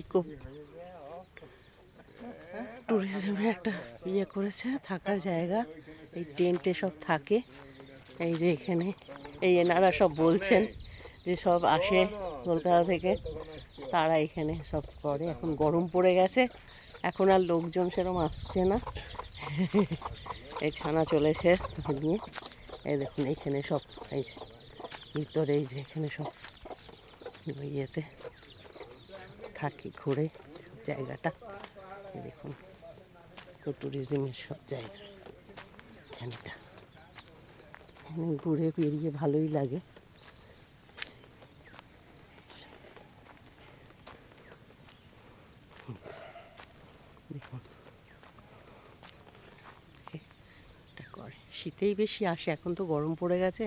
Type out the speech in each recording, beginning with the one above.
Eco ট্যুরিজমের একটা ইয়ে করেছে, থাকার জায়গা। এই টেন্টে সব থাকে। এই যে এখানে, এই এনারা সব বলছেন যে সব আসে কলকাতা থেকে। তারা এখানে সব করে। এখন গরম পড়ে গেছে। এখন আর লোকজন সেরকম আসছে না। এই ছানা চলেছে নিয়ে। এই দেখুন, এইখানে সব, এই যে ভিতরে, এই যে এখানে সব ইয়েতে। থাকি ঘুরে জায়গাটা। দেখুন ট্যুরিজমের সব জায়গা, এখানটা। এখানে ঘুরে বেরিয়ে ভালোই লাগে। শীতেই বেশি আসে, এখন তো গরম পড়ে গেছে,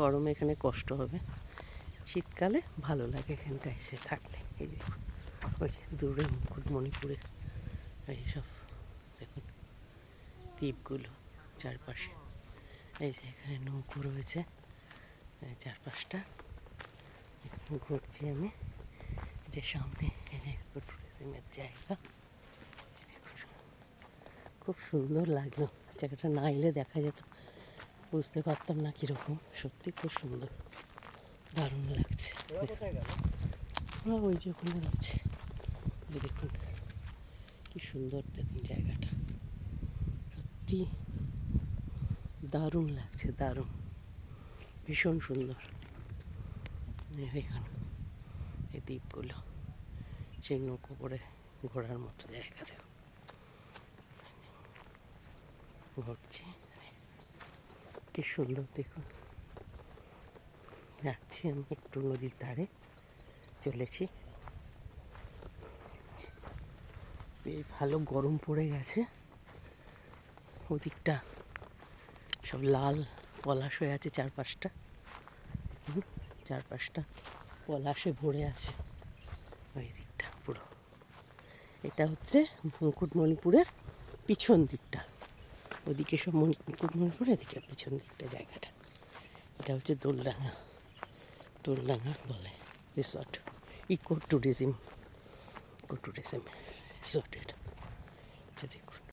গরমে এখানে কষ্ট হবে। শীতকালে ভালো লাগে এখানটায় এসে থাকলে। এই যে, ওই যে দূরে মুকুটমণিপুরে এইসব দেখুন, দ্বীপগুলো চারপাশে। এই যে এখানে নৌকো রয়েছে চারপাশটা। ঘুরছি আমি, যে সামনে এই যে ট্যুরিজমের জায়গা। খুব সুন্দর লাগল, জায়গাটা না এলে দেখা যেত, বুঝতে পারতাম না কীরকম, সত্যি খুব সুন্দর। দারুণ লাগছে। ওরা ওই যে ওখানে রয়েছে দেখুন, কি সুন্দর দেখুন জায়গাটা। সত্যি দারুণ লাগছে, দারুণ। ভীষণ সুন্দর। এই দেখুন এই দ্বীপগুলো। সেই নৌকো করে ঘোরার মতো জায়গা, দেখুন। ঘুরছি। কি সুন্দর দেখুন। যাচ্ছি আমি একটু নদীর ধারে। চলেছি। বেশ ভালো গরম পড়ে গেছে। ওদিকটা সব লাল পলাশ হয়ে আছে চারপাশটা। চারপাশটা পলাশে ভরে আছে। ওই দিকটা পুরো। এটা হচ্ছে মুকুটমণিপুরের পিছন দিকটা। ওদিকে সব মণি- মুকুটমণিপুর, এদিকে পিছন দিকটা জায়গাটা। এটা হচ্ছে দোলডাঙ্গা। দোলডাঙ্গা বলে resort eco tourism eco tourism resort এটা এটা দেখুন